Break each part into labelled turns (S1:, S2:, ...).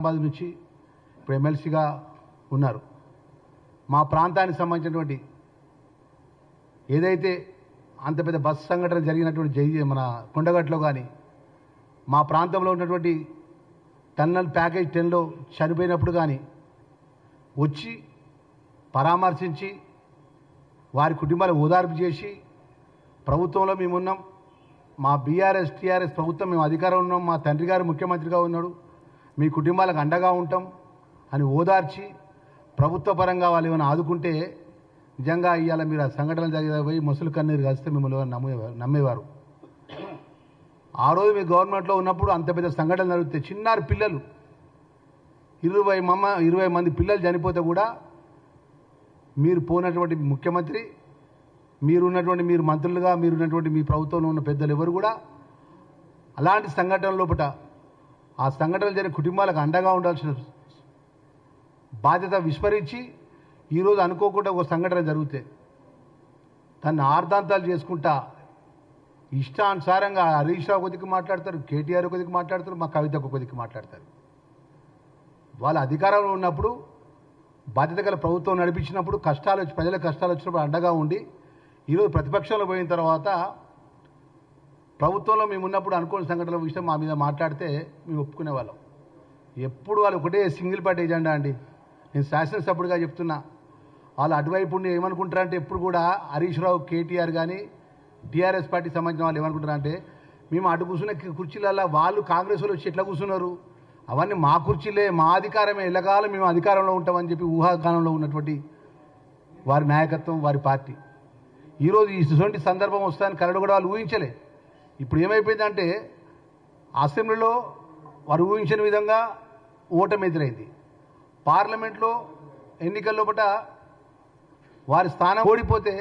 S1: హైదరాబాద్ నుంచి ఇప్పుడు ఎమ్మెల్సీగా ఉన్నారు. మా ప్రాంతానికి సంబంధించినటువంటి ఏదైతే అంత పెద్ద బస్సు సంఘటన జరిగినటువంటి జై మన కొండగట్లో కానీ మా ప్రాంతంలో ఉన్నటువంటి టన్నల్ ప్యాకేజ్ టెన్లో చనిపోయినప్పుడు కానీ వచ్చి పరామర్శించి వారి కుటుంబాలు ఓదార్పు చేసి ప్రభుత్వంలో మేమున్నాం. మా బీఆర్ఎస్ టీఆర్ఎస్ ప్రభుత్వం మేము అధికారం ఉన్నాం. మా తండ్రి గారు ముఖ్యమంత్రిగా ఉన్నాడు. మీ కుటుంబాలకు అండగా ఉంటాం అని ఓదార్చి ప్రభుత్వ పరంగా వాళ్ళు ఏమైనా ఆదుకుంటే నిజంగా ఇవాళ మీరు ఆ సంఘటనలు జరిగిపోయి ముసలి కన్నీరు కలిస్తే మిమ్మల్ని నమ్మేవారు నమ్మేవారు. ఆ రోజు మీ గవర్నమెంట్లో ఉన్నప్పుడు అంత పెద్ద సంఘటన జరిగితే చిన్నారి పిల్లలు ఇరవై మమ్మ ఇరవై మంది పిల్లలు చనిపోతే కూడా మీరు పోనటువంటి ముఖ్యమంత్రి మీరున్నటువంటి మీరు మంత్రులుగా మీరున్నటువంటి మీ ప్రభుత్వంలో ఉన్న పెద్దలు ఎవరు కూడా అలాంటి సంఘటనల లోపల ఆ సంఘటనలు జరిగిన కుటుంబాలకు అండగా ఉండాల్సిన బాధ్యత విస్మరించి ఈరోజు అనుకోకుండా ఒక సంఘటన జరిగితే తను ఆర్దాంతాలు చేసుకుంటా ఇష్టానుసారంగా హరీష్ రావు కొద్దికి మాట్లాడతారు కేటీఆర్ కొద్దికి మాట్లాడతారు మా కవిత కొద్దికి మాట్లాడతారు. వాళ్ళ అధికారంలో ఉన్నప్పుడు బాధ్యత గల ప్రభుత్వం నడిపించినప్పుడు కష్టాలు వచ్చి ప్రజల కష్టాలు వచ్చినప్పుడు అండగా ఉండి ఈరోజు ప్రతిపక్షంలో పోయిన తర్వాత ప్రభుత్వంలో మేము ఉన్నప్పుడు అనుకోని సంఘటనల విషయం మా మీద మాట్లాడితే మేము ఒప్పుకునే వాళ్ళం ఎప్పుడు వాళ్ళు ఒకటే సింగిల్ పార్టీ ఎజెండా అండి. నేను శాసనసభ్యుడిగా చెప్తున్నా. వాళ్ళు అటువైపు ఏమనుకుంటారంటే ఎప్పుడు కూడా హరీష్ రావు కేటీఆర్ కానీ టీఆర్ఎస్ పార్టీ సంబంధించిన వాళ్ళు ఏమనుకుంటారంటే మేము అటు కూర్చున్న కుర్చీలలో వాళ్ళు కాంగ్రెస్ వాళ్ళు వచ్చి ఎట్లా కూర్చున్నారు? అవన్నీ మా కుర్చీలే మా అధికారమే. ఎల్లకాలం మేము అధికారంలో ఉంటామని చెప్పి ఊహాగానంలో ఉన్నటువంటి వారి నాయకత్వం వారి పార్టీ. ఈరోజు ఇటువంటి సందర్భం వస్తాయని కరడు కూడా వాళ్ళు ఊహించలే. ఇప్పుడు ఏమైపోయిందంటే అసెంబ్లీలో వారు ఊహించిన విధంగా ఓటమి ఎదురైంది. పార్లమెంట్లో ఎన్నికల్లో పట వారి స్థానం ఓడిపోతే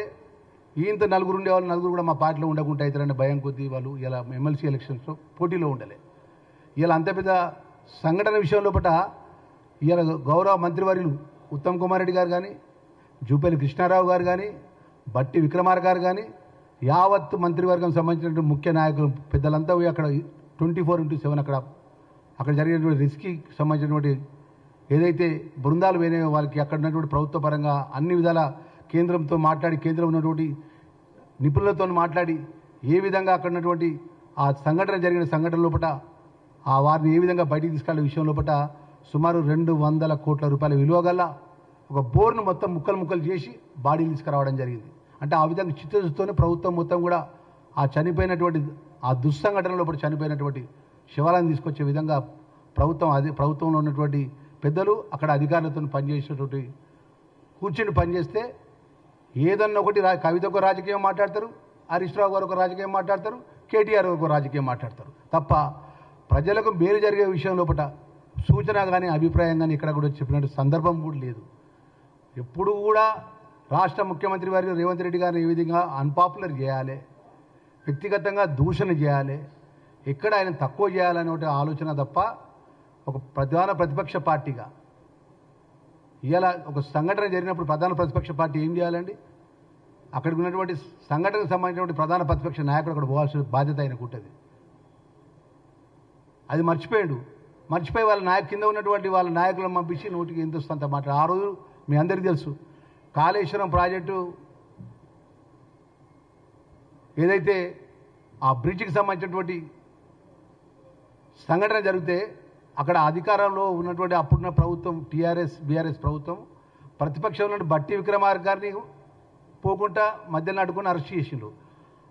S1: ఈయంత నలుగురు ఉండేవాళ్ళు నలుగురు కూడా మా పార్టీలో ఉండకుండా అవుతారనే భయం కొద్దీ వాళ్ళు ఇలా ఎమ్మెల్సీ ఎలక్షన్స్లో పోటీలో ఉండలే. ఇలా అంత పెద్ద సంఘటన విషయంలో పట ఇలా గౌరవ మంత్రివర్యులు ఉత్తమ్ కుమార్ రెడ్డి గారు కానీ జూపల్లి కృష్ణారావు గారు కానీ బట్టి విక్రమార్ గారు కానీ యావత్ మంత్రివర్గం సంబంధించినటువంటి ముఖ్య నాయకులు పెద్దలంతా పోయి అక్కడ ట్వంటీ ఫోర్ ఇంటూ సెవెన్ అక్కడ అక్కడ జరిగినటువంటి రిస్క్కి సంబంధించినటువంటి ఏదైతే బృందాలు వేరే వాళ్ళకి అక్కడ ఉన్నటువంటి ప్రభుత్వ పరంగా అన్ని విధాల కేంద్రంతో మాట్లాడి కేంద్రం ఉన్నటువంటి నిపుణులతో మాట్లాడి ఏ విధంగా అక్కడ ఉన్నటువంటి ఆ సంఘటన జరిగిన సంఘటన లోపల ఆ వారిని ఏ విధంగా బయటికి తీసుకెళ్ళే విషయం లోపల సుమారు రెండు వందల కోట్ల రూపాయల విలువ గల ఒక బోర్ను మొత్తం ముక్కలు ముక్కలు చేసి బాడీలు తీసుకురావడం జరిగింది. అంటే ఆ విధంగా చిత్తశుద్ధితోనే ప్రభుత్వం మొత్తం కూడా ఆ చనిపోయినటువంటి ఆ దుస్సంఘటనలో ఇప్పుడు చనిపోయినటువంటి శివాలను తీసుకొచ్చే విధంగా ప్రభుత్వం అది ప్రభుత్వంలో ఉన్నటువంటి పెద్దలు అక్కడ అధికారులతో పనిచేసేటువంటి కూర్చొని పనిచేస్తే ఏదన్నా ఒకటి రా కవిత ఒక రాజకీయం మాట్లాడతారు హరీష్ రావు గారు ఒక రాజకీయం మాట్లాడతారు కేటీఆర్ ఒక రాజకీయం మాట్లాడతారు. తప్ప ప్రజలకు మేలు జరిగే విషయం లోపల సూచన కానీ అభిప్రాయం కానీ ఇక్కడ కూడా చెప్పినట్టు సందర్భం కూడా లేదు. ఎప్పుడు కూడా రాష్ట్ర ముఖ్యమంత్రి వారి రేవంత్ రెడ్డి గారిని ఈ విధంగా అన్పాపులర్ చేయాలి వ్యక్తిగతంగా దూషణ చేయాలి ఎక్కడ ఆయన తక్కువ చేయాలనే ఒక ఆలోచన తప్ప ఒక ప్రధాన ప్రతిపక్ష పార్టీగా. ఇలా ఒక సంఘటన జరిగినప్పుడు ప్రధాన ప్రతిపక్ష పార్టీ ఏం చేయాలండి? అక్కడికి ఉన్నటువంటి సంఘటనకు సంబంధించినటువంటి ప్రధాన ప్రతిపక్ష నాయకుడు అక్కడ పోవాల్సిన బాధ్యత ఆయనకు ఉంటుంది. అది మర్చిపోయాడు. మర్చిపోయి వాళ్ళ నాయకు కింద ఉన్నటువంటి వాళ్ళ నాయకులను పంపించి నోటికి ఎంత వస్తుందంత మాట ఆ రోజు మీ అందరికీ తెలుసు. కాళేశ్వరం ప్రాజెక్టు ఏదైతే ఆ బ్రిడ్జికి సంబంధించినటువంటి సంఘటన జరిగితే అక్కడ అధికారంలో ఉన్నటువంటి అప్పుడున్న ప్రభుత్వం టీఆర్ఎస్ బీఆర్ఎస్ ప్రభుత్వం ప్రతిపక్షంలో బట్టి విక్రమార్క గారిని పోకుండా మధ్యలో అడ్డుకొని అరెస్ట్ చేసిండ్రు.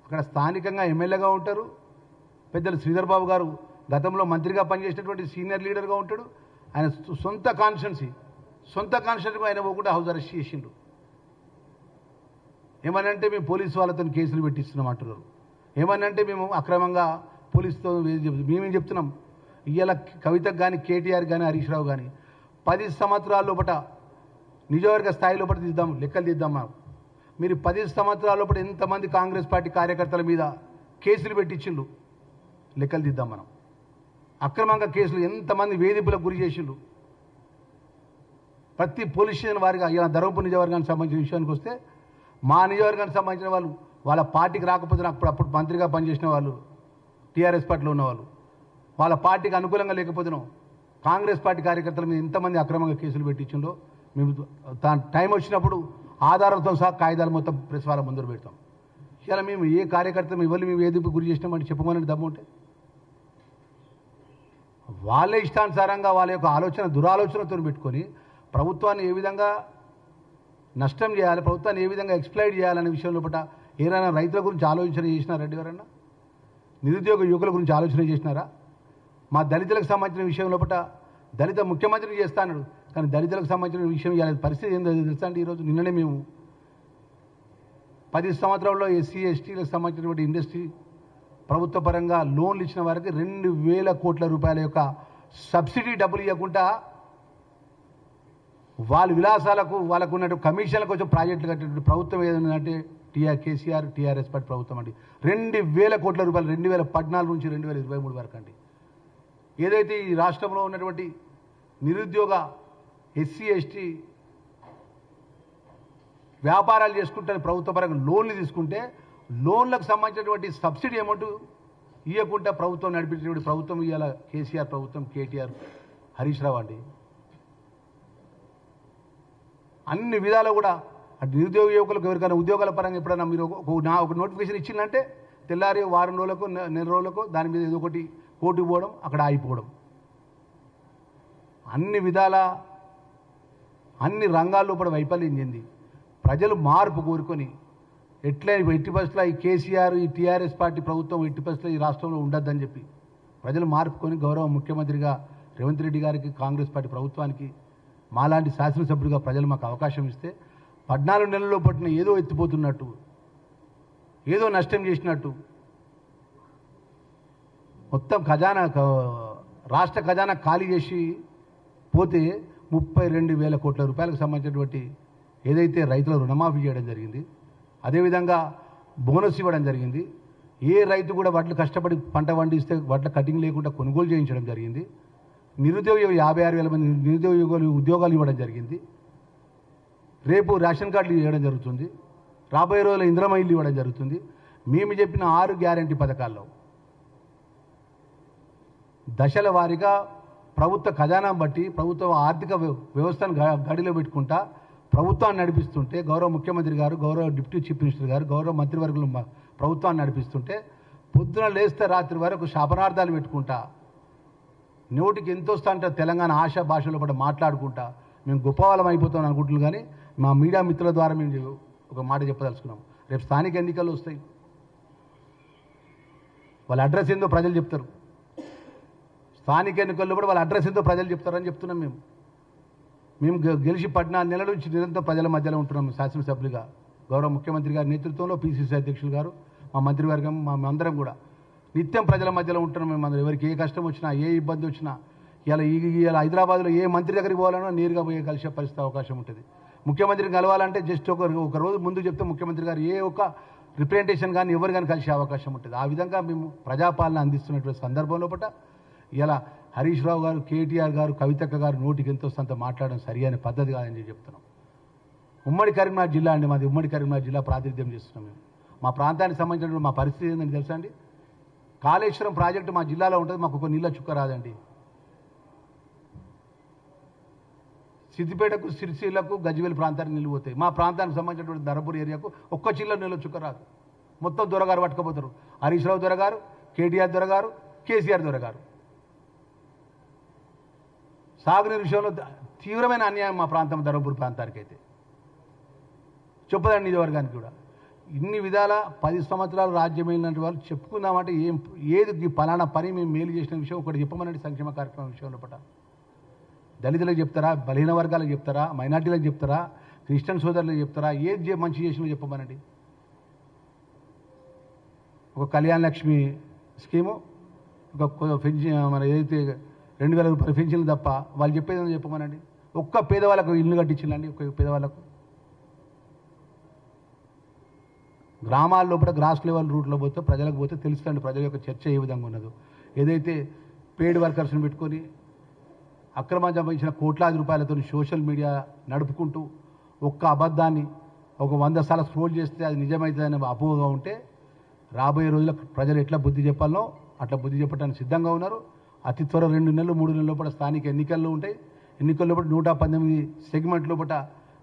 S1: అక్కడ స్థానికంగా ఎమ్మెల్యేగా ఉంటారు. పెద్దలు శ్రీధర్ బాబు గారు గతంలో మంత్రిగా పనిచేసినటువంటి సీనియర్ లీడర్గా ఉంటాడు. ఆయన సొంత కాన్స్టెన్సీ సొంత కాన్స్టెన్సీ ఆయన పోకుండా హౌస్ అరెస్ట్ చేసిండు ఏమనంటే మేము పోలీసు వాళ్ళతో కేసులు పెట్టిస్తున్నాం అంటున్నారు. ఏమనంటే మేము అక్రమంగా పోలీసుతో చెప్తున్నాం మేమేం చెప్తున్నాం? ఇవాళ కవితకు కానీ కేటీఆర్ కానీ హరీష్ రావు కానీ పది సంవత్సరాల లోపల నిజవర్గ స్థాయి లోపల తీద్దాం లెక్కలు తీద్దాం మనం మీరు పది సంవత్సరాల లోపల ఎంతమంది కాంగ్రెస్ పార్టీ కార్యకర్తల మీద కేసులు పెట్టించిండ్రు? లెక్కలు తీద్దాం మనం. అక్రమంగా కేసులు ఎంతమంది వేధింపులకు గురి చేసిండ్రు? ప్రతి పోలీస్ స్టేషన్ వారిగా ఇలా ధర్మపురి నియోజకవర్గానికి సంబంధించిన విషయానికి వస్తే మా నియోజకవర్గానికి సంబంధించిన వాళ్ళు వాళ్ళ పార్టీకి రాకపోతే అప్పుడు అప్పుడు మంత్రిగా పనిచేసిన వాళ్ళు టీఆర్ఎస్ పార్టీలో ఉన్నవాళ్ళు వాళ్ళ. పార్టీకి అనుకూలంగా లేకపోతున్నాం కాంగ్రెస్ పార్టీ కార్యకర్తల మీద ఎంతమంది అక్రమంగా కేసులు పెట్టించిండో మేము తా- టైం వచ్చినప్పుడు ఆధారాలతో సహా కాగితాలు మొత్తం ప్రెస్ వాళ్ళ ముందర పెడతాం. ఇలా మేము ఏ కార్యకర్త ఇవ్వాలి మేము ఏదింపు గురి చేసినామని చెప్పమని దమ్ము ఉంటే. వాళ్ళ ఇష్టానుసారంగా వాళ్ళ యొక్క ఆలోచన దురాలోచనతో పెట్టుకొని ప్రభుత్వాన్ని ఏ విధంగా నష్టం చేయాలి ప్రభుత్వాన్ని ఏ విధంగా ఎక్స్ప్లైట్ చేయాలనే విషయం లోపల ఏదైనా రైతుల గురించి ఆలోచన చేసినారా రెడ్డి ఎవరన్నా నిరుద్యోగ యువకుల గురించి ఆలోచన చేసినారా? మా దళితులకు సంబంధించిన విషయం లోపల దళిత ముఖ్యమంత్రిని చేస్తాను కానీ దళితులకు సంబంధించిన విషయం ఇవాళ పరిస్థితి ఏందో తెలుసా ఈరోజు? నిన్ననే మేము పది సంవత్సరాల్లో ఎస్సీ ఎస్టీలకు సంబంధించినటువంటి ఇండస్ట్రీ ప్రభుత్వ పరంగా లోన్లు ఇచ్చిన వారికి రెండు వేల కోట్ల రూపాయల యొక్క సబ్సిడీ డబ్బులు ఇవ్వకుండా వాళ్ళ విలాసాలకు వాళ్ళకు ఉన్నటువంటి కమిషన్లకు వచ్చి ప్రాజెక్టులు కట్టేటువంటి ప్రభుత్వం ఏదైనా అంటే టీఆర్ కేసీఆర్ టీఆర్ఎస్ పార్టీ ప్రభుత్వం అండి. రెండు వేల కోట్ల రూపాయలు రెండు వేల పద్నాలుగు నుంచి రెండు వేల ఇరవై మూడు వరకు అండి. ఏదైతే ఈ రాష్ట్రంలో ఉన్నటువంటి నిరుద్యోగ ఎస్సీ ఎస్టీ వ్యాపారాలు చేసుకుంటే ప్రభుత్వ పరంగా లోన్లు తీసుకుంటే లోన్లకు సంబంధించినటువంటి సబ్సిడీ అమౌంట్ ఇవ్వకుండా ప్రభుత్వం నడిపించినటువంటి ప్రభుత్వం ఇవాళ కేసీఆర్ ప్రభుత్వం కేటీఆర్ హరీష్ రావు అండి. అన్ని విధాలు కూడా అటు నిరుద్యోగ యువకులకు ఎవరికైనా ఉద్యోగాల పరంగా ఎప్పుడైనా మీరు ఒక నా ఒక నోటిఫికేషన్ ఇచ్చిందంటే తెల్లారి వారం రోజులకు నెల రోజులకు దాని మీద ఏదో ఒకటి కోర్టు పోవడం అక్కడ ఆగిపోవడం. అన్ని విధాల అన్ని రంగాల్లో కూడా వైఫల్యం చెంది. ప్రజలు మార్పు కోరుకొని ఎట్లయినా ఎట్టి పరిస్థితుల్లో ఈ కేసీఆర్ ఈ టీఆర్ఎస్ పార్టీ ప్రభుత్వం ఎట్టి పరిస్థితుల్లో ఈ రాష్ట్రంలో ఉండొద్దని చెప్పి ప్రజలు మార్పుకొని గౌరవ ముఖ్యమంత్రిగా రేవంత్ రెడ్డి గారికి కాంగ్రెస్ పార్టీ ప్రభుత్వానికి మాలాంటి శాసనసభ్యుడిగా ప్రజలు మాకు అవకాశం ఇస్తే పద్నాలుగు నెలల్లో పట్టిన ఏదో ఎత్తిపోతున్నట్టు ఏదో నష్టం చేసినట్టు. మొత్తం ఖజానా రాష్ట్ర ఖజానా ఖాళీ చేసి పోతే ముప్పై రెండు వేల కోట్ల రూపాయలకు సంబంధించినటువంటి ఏదైతే రైతుల రుణమాఫీ చేయడం జరిగింది అదేవిధంగా బోనస్ ఇవ్వడం జరిగింది. ఏ రైతు కూడా వడ్లు కష్టపడి పంట పండిస్తే వడ్ల కటింగ్ లేకుండా కొనుగోలు చేయించడం జరిగింది. నిరుద్యోగ యాభై ఆరు వేల మంది నిరుద్యోగ ఉద్యోగాలు ఇవ్వడం జరిగింది. రేపు రేషన్ కార్డులు ఇవ్వడం జరుగుతుంది. రాబోయే రోజుల ఇంద్రమ ఇల్లు ఇవ్వడం జరుగుతుంది. మేము చెప్పిన ఆరు గ్యారంటీ పథకాల్లో దశల వారీగా ప్రభుత్వ ఖజానా బట్టి ప్రభుత్వ ఆర్థిక వ్యవస్థను గడిలో పెట్టుకుంటా ప్రభుత్వాన్ని నడిపిస్తుంటే గౌరవ ముఖ్యమంత్రి గారు గౌరవ డిప్యూటీ చీఫ్ మినిస్టర్ గారు గౌరవ మంత్రివర్గులు ప్రభుత్వాన్ని నడిపిస్తుంటే పొద్దున లేస్తే రాత్రి వరకు శాపనార్థాలు పెట్టుకుంటా నోటికి ఎంత వస్తా అంటే తెలంగాణ ఆశ భాషలో కూడా మాట్లాడుకుంటా. మేము గొప్పవాళ్ళం అయిపోతాం అనుకుంటున్నాం కానీ మా మీడియా మిత్రుల ద్వారా మేము ఒక మాట చెప్పదలుచుకున్నాం. రేపు స్థానిక ఎన్నికలు వస్తాయి. వాళ్ళ అడ్రస్ ఏందో ప్రజలు చెప్తారు. స్థానిక ఎన్నికల్లో కూడా వాళ్ళ అడ్రస్ ఏందో ప్రజలు చెప్తారని చెప్తున్నాం మేము. మేము గెలిచి పద్నాలుగు నెలల నుంచి నిరంతరం ప్రజల మధ్యలో ఉంటున్నాం శాసనసభ్యులుగా. గౌరవ ముఖ్యమంత్రి గారి నేతృత్వంలో పిసిసి అధ్యక్షులు గారు మా మంత్రివర్గం మా అందరం కూడా. నిత్యం ప్రజల మధ్యలో ఉంటున్నాం మేము ఎవరికి ఏ కష్టం వచ్చినా ఏ ఇబ్బంది వచ్చినా ఇలా ఈ ఇలా హైదరాబాద్లో ఏ మంత్రి దగ్గరికి పోవాలన్నా నేరుగా పోయే కలిసే పరిస్థితి అవకాశం ఉంటుంది. ముఖ్యమంత్రిని కలవాలంటే జస్ట్ ఒక ఒక రోజు ముందు చెప్తే ముఖ్యమంత్రి గారు ఏ ఒక్క రిప్రజెంటేషన్ కానీ ఎవరు కానీ కలిసే అవకాశం ఉంటుంది. ఆ విధంగా మేము ప్రజాపాలన అందిస్తున్నటువంటి సందర్భంలో పట ఇలా హరీష్ రావు గారు కేటీఆర్ గారు కవితక్క గారు నోటికి ఎంతో సంత మాట్లాడడం సరి అనే పద్ధతి కాదని చెప్తున్నాం. ఉమ్మడి కరీంనగర్ జిల్లా అండి మాది. ఉమ్మడి కరీంనగర్ జిల్లా ప్రాతినిధ్యం చేస్తున్నాం మేము. మా ప్రాంతానికి సంబంధించిన మా పరిస్థితి ఏంటంటే తెలుసా అండి? కాళేశ్వరం ప్రాజెక్టు మా జిల్లాలో ఉంటుంది మాకు ఒక నీళ్ళ చుక్క రాదండి. సిద్దిపేటకు సిరిసిలకు గజ్వేల్ ప్రాంతానికి నిలిపోతాయి పోతాయి. మా ప్రాంతానికి సంబంధించినటువంటి ధరపూర్ ఏరియాకు ఒక్క చిల్ల నీళ్ళ చుక్క రాదు. మొత్తం దొరగారు పట్టుకపోతారు. హరీష్ రావు దొరగారు కేటీఆర్ దొరగారు కేసీఆర్ దొరగారు. సాగునీరు విషయంలో తీవ్రమైన అన్యాయం మా ప్రాంతం ధర్మపూర్ ప్రాంతానికి అయితే చెప్పదండి నియోజకవర్గానికి కూడా. ఇన్ని విధాల పది సంవత్సరాలు రాజ్యమైనటువంటి వాళ్ళు చెప్పుకుందామంటే ఏం ఏది ఈ పలానా పని మేము మేలు చేసిన విషయం ఒకటి చెప్పమనండి సంక్షేమ కార్యక్రమం విషయంలో పట. దళితులకు చెప్తారా? బలహీన వర్గాలకు చెప్తారా? మైనార్టీలకు చెప్తారా? క్రిస్టియన్ సోదరులకు చెప్తారా? ఏది మంచి చేసినా చెప్పమనండి. ఒక కళ్యాణ లక్ష్మి స్కీము ఒక పెన్షన్ మన ఏదైతే రెండు వేల రూపాయల పెన్షన్లు తప్ప వాళ్ళు చెప్పేది చెప్పమనండి. ఒక్క పేదవాళ్ళకు ఇల్లు కట్టించిందండి ఒక్క పేదవాళ్ళకు. గ్రామాల్లో కూడా గ్రాస్ లెవెల్ రూట్లో పోతే ప్రజలకు పోతే తెలుస్తుంది ప్రజల యొక్క చర్చ ఏ విధంగా ఉన్నదో. ఏదైతే పెయిడ్ వర్కర్స్ని పెట్టుకొని అక్రమం సంబంధించిన కోట్లాది రూపాయలతో సోషల్ మీడియా నడుపుకుంటూ ఒక్క అబద్ధాన్ని ఒక వంద సార్లు స్క్రోల్ చేస్తే అది నిజమవుతుందనే అపోహగా ఉంటే రాబోయే రోజుల ప్రజలు ఎట్లా బుద్ధి చెప్పాలో అట్లా బుద్ధి చెప్పడానికి సిద్ధంగా ఉన్నారు. అతి త్వర రెండు నెలలు మూడు నెలల లోపల స్థానిక ఎన్నికల్లో ఉంటాయి. ఎన్నికల్లో నూట పద్దెనిమిది సెగ్మెంట్ లోపల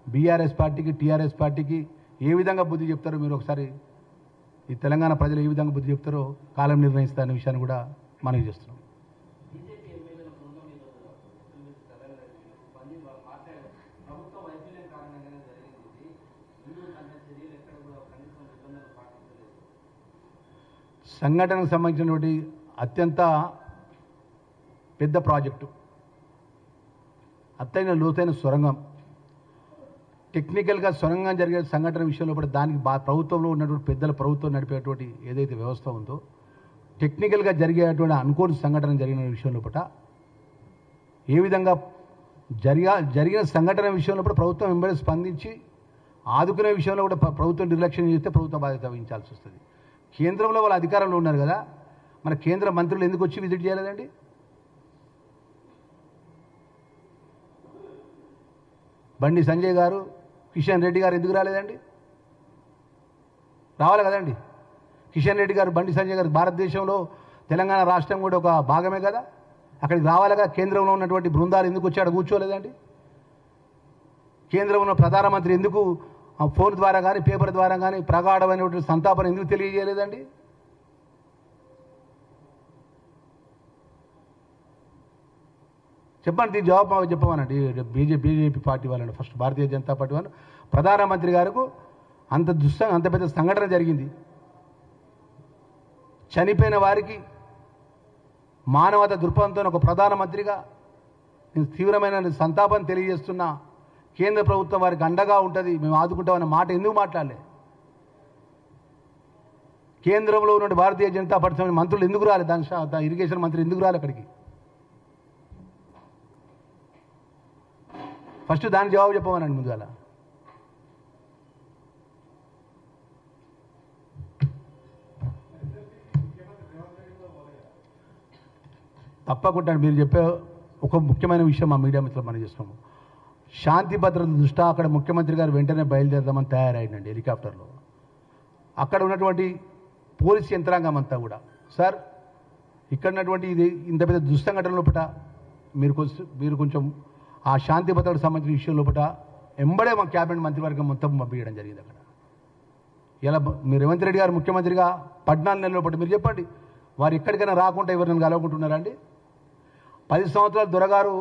S1: బీఆర్ఎస్ పార్టీకి టీఆర్ఎస్ పార్టీకి ఏ విధంగా బుద్ధి చెప్తారో మీరు ఒకసారి ఈ తెలంగాణ ప్రజలు ఏ విధంగా బుద్ధి చెప్తారో కాలం నిర్ణయిస్తారనే విషయాన్ని కూడా మనవి చేస్తున్నాం. సంఘటనకు సంబంధించినటువంటి అత్యంత పెద్ద ప్రాజెక్టు. అత్తైన లోతైన సొరంగం. టెక్నికల్గా సొరంగం జరిగే సంఘటన విషయంలో కూడా దానికి బా ప్రభుత్వంలో ఉన్నటువంటి పెద్దల ప్రభుత్వం నడిపేటువంటి ఏదైతే వ్యవస్థ ఉందో టెక్నికల్గా జరిగేటువంటి అనుకోని సంఘటన జరిగిన విషయంలో పట ఏ విధంగా జరిగా జరిగిన సంఘటన విషయంలో కూడా ప్రభుత్వం వెంబడి స్పందించి ఆదుకునే విషయంలో కూడా ప్రభుత్వం నిర్లక్ష్యం చేస్తే ప్రభుత్వం బాధ్యత వహించాల్సి వస్తుంది. కేంద్రంలో వాళ్ళ అధికారంలో ఉన్నారు కదా మన కేంద్ర మంత్రులు ఎందుకు వచ్చి విజిట్ చేయలేదండి? బండి సంజయ్ గారు కిషన్ రెడ్డి గారు ఎందుకు రాలేదండి? రావాలి కదండి. కిషన్ రెడ్డి గారు బండి సంజయ్ గారు భారతదేశంలో తెలంగాణ రాష్ట్రం కూడా ఒక భాగమే కదా? అక్కడికి రావాలగా కేంద్రంలో ఉన్నటువంటి బృందాలు ఎందుకు వచ్చి కూర్చోలేదండి. కేంద్రంలో ఉన్న ప్రధానమంత్రి ఎందుకు ఆ ఫోన్ ద్వారా కానీ పేపర్ ద్వారా కానీ ప్రగాఢమైనటువంటి సంతాపం ఎందుకు తెలియజేయలేదండి? చెప్పండి జవాబు చెప్పమనండి. బీజేపీ బీజేపీ పార్టీ వాళ్ళని ఫస్ట్ భారతీయ జనతా పార్టీ వాళ్ళు ప్రధానమంత్రి గారికి అంత దుస్స అంత పెద్ద సంఘటన జరిగింది. చనిపోయిన వారికి మానవత దృక్పథంతో ఒక ప్రధానమంత్రిగా నేను తీవ్రమైన సంతాపం తెలియజేస్తున్నా కేంద్ర ప్రభుత్వం వారికి అండగా ఉంటుంది. మేము ఆదుకుంటామనే మాట ఎందుకు మాట్లాడలే? కేంద్రంలో ఉన్న భారతీయ జనతా పార్టీ మంత్రులు ఎందుకు రాలేదు దాని ఇరిగేషన్ మంత్రి ఎందుకు రాలేదు అక్కడికి? ఫస్ట్ దాని జవాబు చెప్పమనండి ముందుగాల. తప్పకుండా మీరు చెప్పే ఒక ముఖ్యమైన విషయం మా మీడియా మిత్రులు మనం చేస్తున్నాము శాంతి భద్రత దృష్ట్యా అక్కడ ముఖ్యమంత్రి గారు వెంటనే బయలుదేరదామని తయారైందండి హెలికాప్టర్లో. అక్కడ ఉన్నటువంటి పోలీస్ యంత్రాంగం అంతా కూడా. సార్ ఇక్కడ ఉన్నటువంటి ఇది ఇంత పెద్ద దుస్సంఘటన లోపల మీరు కొంచెం మీరు కొంచెం ఆ శాంతి భద్రతకు సంబంధించిన విషయం లోపల ఎంబడే మా క్యాబినెట్ మంత్రివర్గం మొత్తం పంపించడం జరిగింది అక్కడ. ఇలా మీరు రేవంత్ రెడ్డి గారు ముఖ్యమంత్రిగా పద్నాలుగు నెలల లోపల మీరు చెప్పండి వారు ఎక్కడికైనా రాకుండా ఎవరిని కలవకుంటున్నారా అండి? పది సంవత్సరాలు దొరగారు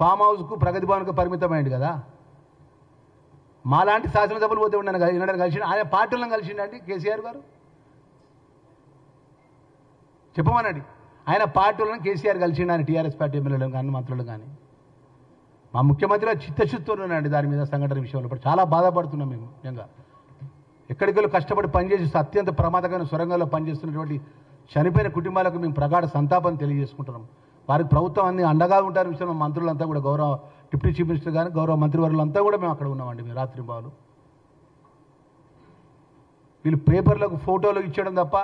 S1: ఫామ్ హౌస్కు ప్రగతి భవన్కు పరిమితమైంది కదా. మాలాంటి శాసనసభలు పోతే ఉన్నాను కదా ఈనాడు కలిసి ఆయన పార్టీలను కలిసిండండి కేసీఆర్ గారు? చెప్పమనండి. ఆయన పార్టీలను కేసీఆర్ కలిసిండు ఆయన టీఆర్ఎస్ పార్టీ ఎమ్మెల్యేలను కానీ మంత్రులు కానీ మా ముఖ్యమంత్రి గారు చిత్తశుద్ధితో దాని మీద సంఘటన విషయంలో. ఇప్పుడు చాలా బాధపడుతున్నాం మేము నిజంగా. ఎక్కడికి వెళ్ళి కష్టపడి పనిచేసి అత్యంత ప్రమాదకరమైన సొరంగంలో పనిచేస్తున్నటువంటి చనిపోయిన కుటుంబాలకు మేము ప్రగాఢ సంతాపం తెలియజేసుకుంటున్నాం. వారికి ప్రభుత్వం అన్ని అండగా ఉంటారు విషయంలో మంత్రులంతా కూడా గౌరవ డిప్యూటీ చీఫ్ మినిస్టర్ కానీ గౌరవ మంత్రివర్యులంతా కూడా మేము అక్కడ ఉన్నామండి మేము రాత్రి బావులు. వీళ్ళు పేపర్లకు ఫోటోలు ఇచ్చడం తప్ప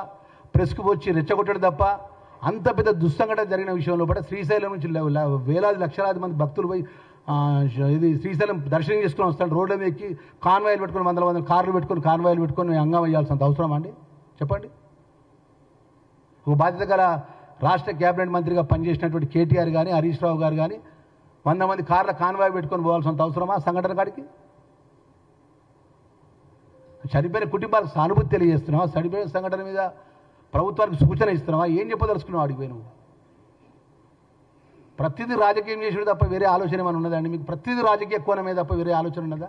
S1: ప్రెస్కు వచ్చి రెచ్చగొట్టడం తప్ప అంత పెద్ద దుస్సంఘటన జరిగిన విషయంలో కూడా శ్రీశైలం నుంచి వేలాది లక్షలాది మంది భక్తులు పోయి ఇది శ్రీశైలం దర్శనం చేసుకొని వస్తాడు. రోడ్ల మీద ఎక్కి కాన్వాయిలు పెట్టుకొని వందల వందల కార్లు పెట్టుకొని కాన్వాయిలు పెట్టుకొని అంగం వేయాల్సినంత అవసరం అండి? చెప్పండి. ఒక బాధ్యత గల రాష్ట్ర కేబినెట్ మంత్రిగా పనిచేసినటువంటి కేటీఆర్ కానీ హరీష్ రావు గారు కానీ వంద మంది కార్ల కాన్వాయ్ పెట్టుకొని పోవాల్సినంత అవసరమా సంఘటన కాడికి? చనిపోయిన కుటుంబాలకు సానుభూతి తెలియజేస్తున్నావా? చనిపోయిన సంఘటన మీద ప్రభుత్వానికి సూచన ఇస్తున్నావా? ఏం చెప్పదలుచుకున్నావు అడిగిపోయి నువ్వు? ప్రతిదీ రాజకీయం చేసేది తప్ప వేరే ఆలోచన ఏమైనా ఉన్నదండి మీకు ప్రతిదీ రాజకీయ కోణమే తప్ప వేరే ఆలోచన ఉన్నదా?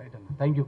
S1: రైట్ అన్న. Thank you